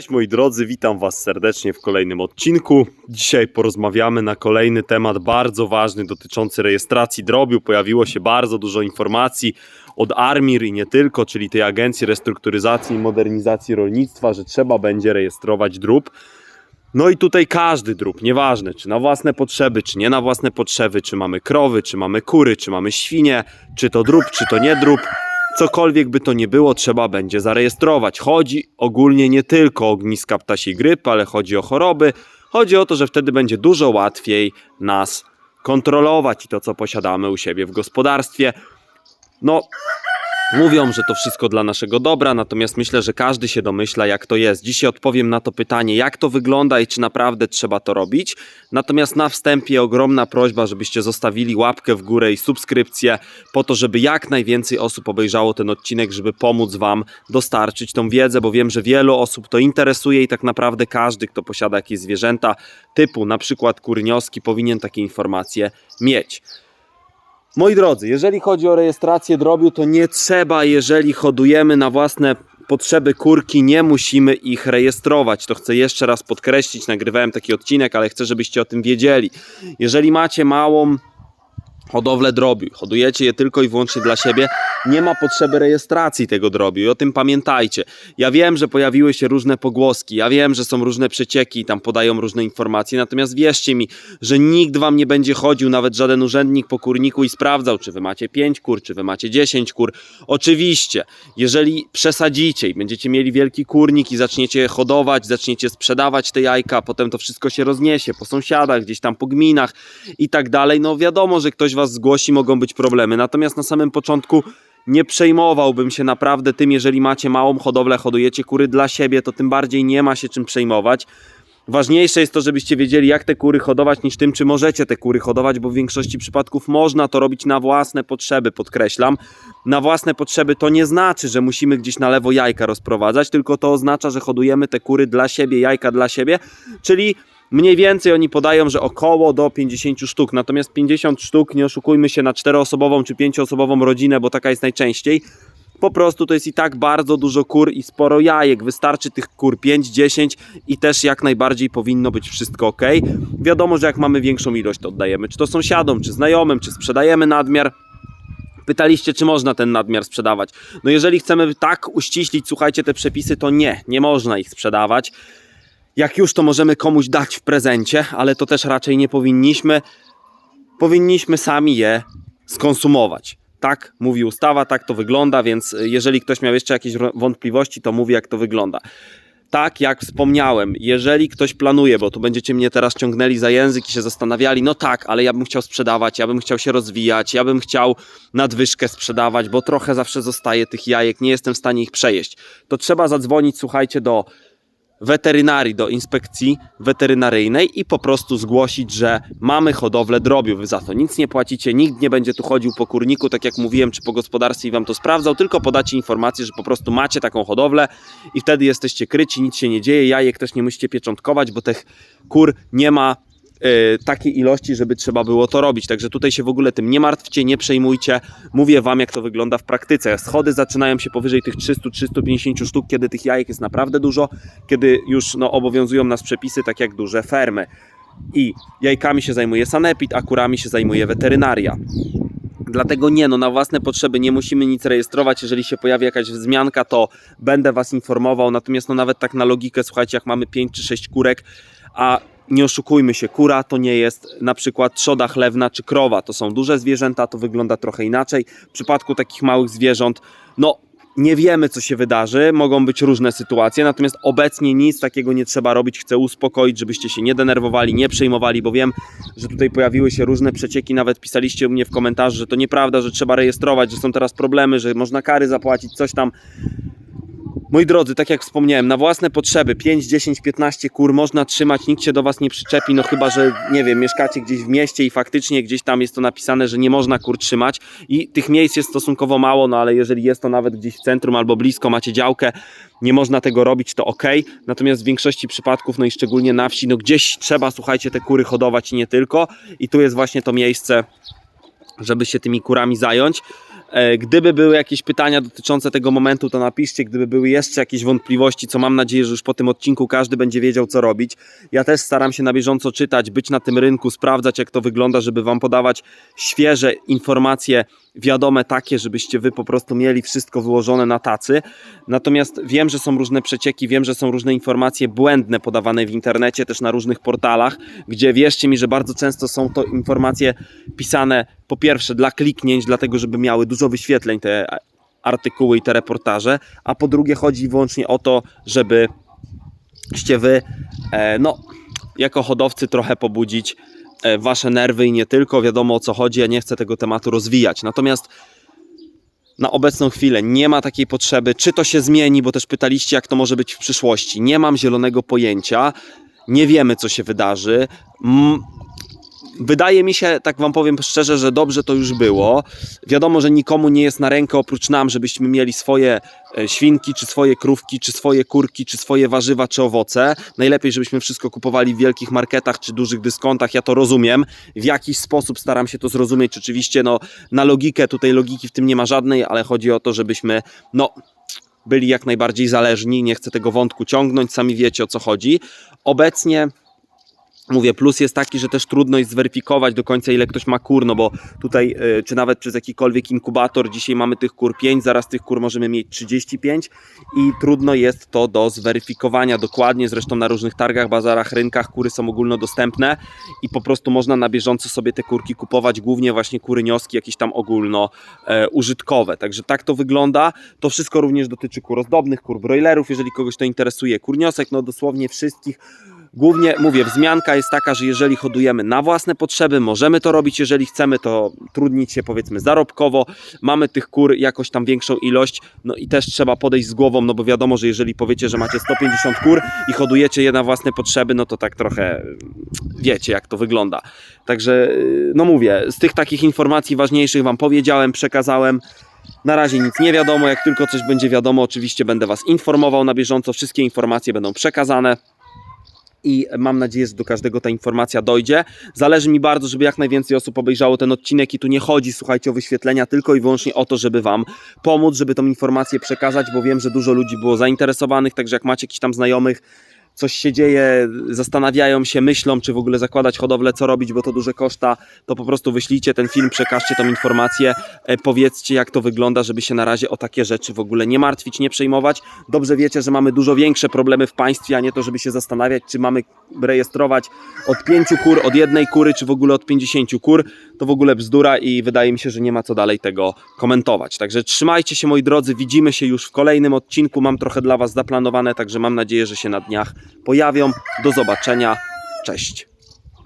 Cześć moi drodzy, witam Was serdecznie w kolejnym odcinku. Dzisiaj porozmawiamy na kolejny temat bardzo ważny dotyczący rejestracji drobiu. Pojawiło się bardzo dużo informacji od Armir i nie tylko, czyli tej Agencji Restrukturyzacji i Modernizacji Rolnictwa, że trzeba będzie rejestrować drób. No i tutaj każdy drób, nieważne czy na własne potrzeby, czy nie na własne potrzeby, czy mamy krowy, czy mamy kury, czy mamy świnie, czy to drób, czy to nie drób. Cokolwiek by to nie było, trzeba będzie zarejestrować. Chodzi ogólnie nie tylko o ogniska ptasiej grypy, ale chodzi o choroby. Chodzi o to, że wtedy będzie dużo łatwiej nas kontrolować i to, co posiadamy u siebie w gospodarstwie. No, mówią, że to wszystko dla naszego dobra, natomiast myślę, że każdy się domyśla, jak to jest. Dzisiaj odpowiem na to pytanie, jak to wygląda i czy naprawdę trzeba to robić. Natomiast na wstępie ogromna prośba, żebyście zostawili łapkę w górę i subskrypcję, po to, żeby jak najwięcej osób obejrzało ten odcinek, żeby pomóc Wam dostarczyć tą wiedzę, bo wiem, że wielu osób to interesuje i tak naprawdę każdy, kto posiada jakieś zwierzęta, typu na przykład kurnioski, powinien takie informacje mieć. Moi drodzy, jeżeli chodzi o rejestrację drobiu, to nie trzeba, jeżeli hodujemy na własne potrzeby kurki, nie musimy ich rejestrować. To chcę jeszcze raz podkreślić, nagrywałem taki odcinek, ale chcę, żebyście o tym wiedzieli. Jeżeli macie małą hodowlę drobiu, hodujecie je tylko i wyłącznie dla siebie, nie ma potrzeby rejestracji tego drobiu i o tym pamiętajcie. Ja wiem, że pojawiły się różne pogłoski, ja wiem, że są różne przecieki i tam podają różne informacje, natomiast wierzcie mi, że nikt wam nie będzie chodził, nawet żaden urzędnik po kurniku i sprawdzał, czy wy macie 5 kur, czy wy macie 10 kur. Oczywiście, jeżeli przesadzicie i będziecie mieli wielki kurnik i zaczniecie hodować, zaczniecie sprzedawać te jajka, potem to wszystko się rozniesie po sąsiadach, gdzieś tam po gminach i tak dalej, no wiadomo, że ktoś was zgłosi, mogą być problemy. Natomiast na samym początku nie przejmowałbym się naprawdę tym, jeżeli macie małą hodowlę, hodujecie kury dla siebie, to tym bardziej nie ma się czym przejmować. Ważniejsze jest to, żebyście wiedzieli, jak te kury hodować, niż tym, czy możecie te kury hodować, bo w większości przypadków można to robić na własne potrzeby, podkreślam. Na własne potrzeby to nie znaczy, że musimy gdzieś na lewo jajka rozprowadzać, tylko to oznacza, że hodujemy te kury dla siebie, jajka dla siebie, czyli Mniej więcej oni podają, że około do 50 sztuk, natomiast 50 sztuk, nie oszukujmy się, na czteroosobową czy pięcioosobową rodzinę, bo taka jest najczęściej. Po prostu to jest i tak bardzo dużo kur i sporo jajek. Wystarczy tych kur 5-10 i też jak najbardziej powinno być wszystko ok. Wiadomo, że jak mamy większą ilość, to oddajemy czy to sąsiadom, czy znajomym, czy sprzedajemy nadmiar. Pytaliście, czy można ten nadmiar sprzedawać. No jeżeli chcemy tak uściślić, słuchajcie, te przepisy, to nie, nie można ich sprzedawać. Jak już to możemy komuś dać w prezencie, ale to też raczej nie powinniśmy. Powinniśmy sami je skonsumować. Tak mówi ustawa, tak to wygląda, więc jeżeli ktoś miał jeszcze jakieś wątpliwości, to mówi jak to wygląda. Tak jak wspomniałem, jeżeli ktoś planuje, bo tu będziecie mnie teraz ciągnęli za język i się zastanawiali, no tak, ale ja bym chciał sprzedawać, ja bym chciał się rozwijać, ja bym chciał nadwyżkę sprzedawać, bo trochę zawsze zostaje tych jajek, nie jestem w stanie ich przejeść. To trzeba zadzwonić, słuchajcie, do weterynarii, do inspekcji weterynaryjnej i po prostu zgłosić, że mamy hodowlę drobiu. Wy za to nic nie płacicie, nikt nie będzie tu chodził po kurniku, tak jak mówiłem, czy po gospodarstwie i wam to sprawdzał, tylko podacie informację, że po prostu macie taką hodowlę i wtedy jesteście kryci, nic się nie dzieje, jajek też nie musicie pieczątkować, bo tych kur nie ma takiej ilości, żeby trzeba było to robić. Także tutaj się w ogóle tym nie martwcie, nie przejmujcie. Mówię Wam, jak to wygląda w praktyce. Schody zaczynają się powyżej tych 300-350 sztuk, kiedy tych jajek jest naprawdę dużo, kiedy już no, obowiązują nas przepisy, tak jak duże fermy. I jajkami się zajmuje sanepid, a kurami się zajmuje weterynaria. Dlatego nie, no na własne potrzeby nie musimy nic rejestrować. Jeżeli się pojawi jakaś wzmianka, to będę Was informował. Natomiast no nawet tak na logikę, słuchajcie, jak mamy 5 czy 6 kurek, a nie oszukujmy się, kura to nie jest na przykład trzoda chlewna czy krowa. To są duże zwierzęta, to wygląda trochę inaczej. W przypadku takich małych zwierząt, no nie wiemy, co się wydarzy, mogą być różne sytuacje, natomiast obecnie nic takiego nie trzeba robić. Chcę uspokoić, żebyście się nie denerwowali, nie przejmowali, bo wiem, że tutaj pojawiły się różne przecieki. Nawet pisaliście u mnie w komentarzu, że to nieprawda, że trzeba rejestrować, że są teraz problemy, że można kary zapłacić, coś tam. Moi drodzy, tak jak wspomniałem, na własne potrzeby 5, 10, 15 kur można trzymać, nikt się do Was nie przyczepi, no chyba, że nie wiem, mieszkacie gdzieś w mieście i faktycznie gdzieś tam jest to napisane, że nie można kur trzymać i tych miejsc jest stosunkowo mało, no ale jeżeli jest to nawet gdzieś w centrum albo blisko, macie działkę, nie można tego robić, to ok. Natomiast w większości przypadków, no i szczególnie na wsi, no gdzieś trzeba, słuchajcie, te kury hodować i nie tylko. I tu jest właśnie to miejsce, żeby się tymi kurami zająć. E, Gdyby były jakieś pytania dotyczące tego momentu, to napiszcie. Gdyby były jeszcze jakieś wątpliwości, co mam nadzieję, że już po tym odcinku każdy będzie wiedział, co robić. Ja też staram się na bieżąco czytać, być na tym rynku, sprawdzać, jak to wygląda, żeby Wam podawać świeże informacje, wiadome takie, żebyście Wy po prostu mieli wszystko wyłożone na tacy. Natomiast wiem, że są różne przecieki, wiem, że są różne informacje błędne podawane w internecie, też na różnych portalach, gdzie wierzcie mi, że bardzo często są to informacje pisane po pierwsze dla kliknięć, dlatego żeby miały dużo wyświetleń te artykuły i te reportaże, a po drugie chodzi wyłącznie o to, żeby ście wy, e, no, jako hodowcy trochę pobudzić e, wasze nerwy i nie tylko, wiadomo o co chodzi, ja nie chcę tego tematu rozwijać. Natomiast na obecną chwilę nie ma takiej potrzeby. Czy to się zmieni, bo też pytaliście, jak to może być w przyszłości. Nie mam zielonego pojęcia. Nie wiemy, co się wydarzy. Wydaje mi się, tak Wam powiem szczerze, że dobrze to już było. Wiadomo, że nikomu nie jest na rękę oprócz nam, żebyśmy mieli swoje e, świnki, czy swoje krówki, czy swoje kurki, czy swoje warzywa, czy owoce. Najlepiej, żebyśmy wszystko kupowali w wielkich marketach, czy dużych dyskontach. Ja to rozumiem. W jakiś sposób staram się to zrozumieć. Oczywiście, no, na logikę, tutaj logiki w tym nie ma żadnej, ale chodzi o to, żebyśmy, no, byli jak najbardziej zależni. Nie chcę tego wątku ciągnąć, sami wiecie o co chodzi. Obecnie Mówię, plus jest taki, że też trudno jest zweryfikować do końca, ile ktoś ma kur, no bo tutaj, y, czy nawet przez jakikolwiek inkubator, dzisiaj mamy tych kur 5, zaraz tych kur możemy mieć 35 i trudno jest to do zweryfikowania dokładnie. Zresztą na różnych targach, bazarach, rynkach kury są ogólnodostępne i po prostu można na bieżąco sobie te kurki kupować, głównie właśnie kury nioski, jakieś tam ogólno e, użytkowe. Także tak to wygląda. To wszystko również dotyczy kur ozdobnych, kur broilerów, jeżeli kogoś to interesuje. Kurniosek, no dosłownie wszystkich. Głównie mówię, wzmianka jest taka, że jeżeli hodujemy na własne potrzeby, możemy to robić, jeżeli chcemy to trudnić się powiedzmy zarobkowo, mamy tych kur jakoś tam większą ilość, no i też trzeba podejść z głową, no bo wiadomo, że jeżeli powiecie, że macie 150 kur i hodujecie je na własne potrzeby, no to tak trochę wiecie jak to wygląda. Także no mówię, z tych takich informacji ważniejszych Wam powiedziałem, przekazałem. Na razie nic nie wiadomo, jak tylko coś będzie wiadomo, oczywiście będę Was informował na bieżąco, wszystkie informacje będą przekazane i mam nadzieję, że do każdego ta informacja dojdzie. Zależy mi bardzo, żeby jak najwięcej osób obejrzało ten odcinek i tu nie chodzi, słuchajcie, o wyświetlenia, tylko i wyłącznie o to, żeby Wam pomóc, żeby tą informację przekazać, bo wiem, że dużo ludzi było zainteresowanych, także jak macie jakichś tam znajomych, coś się dzieje, zastanawiają się, myślą, czy w ogóle zakładać hodowlę, co robić, bo to duże koszta, to po prostu wyślijcie ten film, przekażcie tą informację, e, powiedzcie jak to wygląda, żeby się na razie o takie rzeczy w ogóle nie martwić, nie przejmować. Dobrze wiecie, że mamy dużo większe problemy w państwie, a nie to, żeby się zastanawiać, czy mamy rejestrować od pięciu kur, od jednej kury, czy w ogóle od 50 kur. To w ogóle bzdura i wydaje mi się, że nie ma co dalej tego komentować. Także trzymajcie się moi drodzy, widzimy się już w kolejnym odcinku. Mam trochę dla Was zaplanowane, także mam nadzieję, że się na dniach pojawią. Do zobaczenia. Cześć.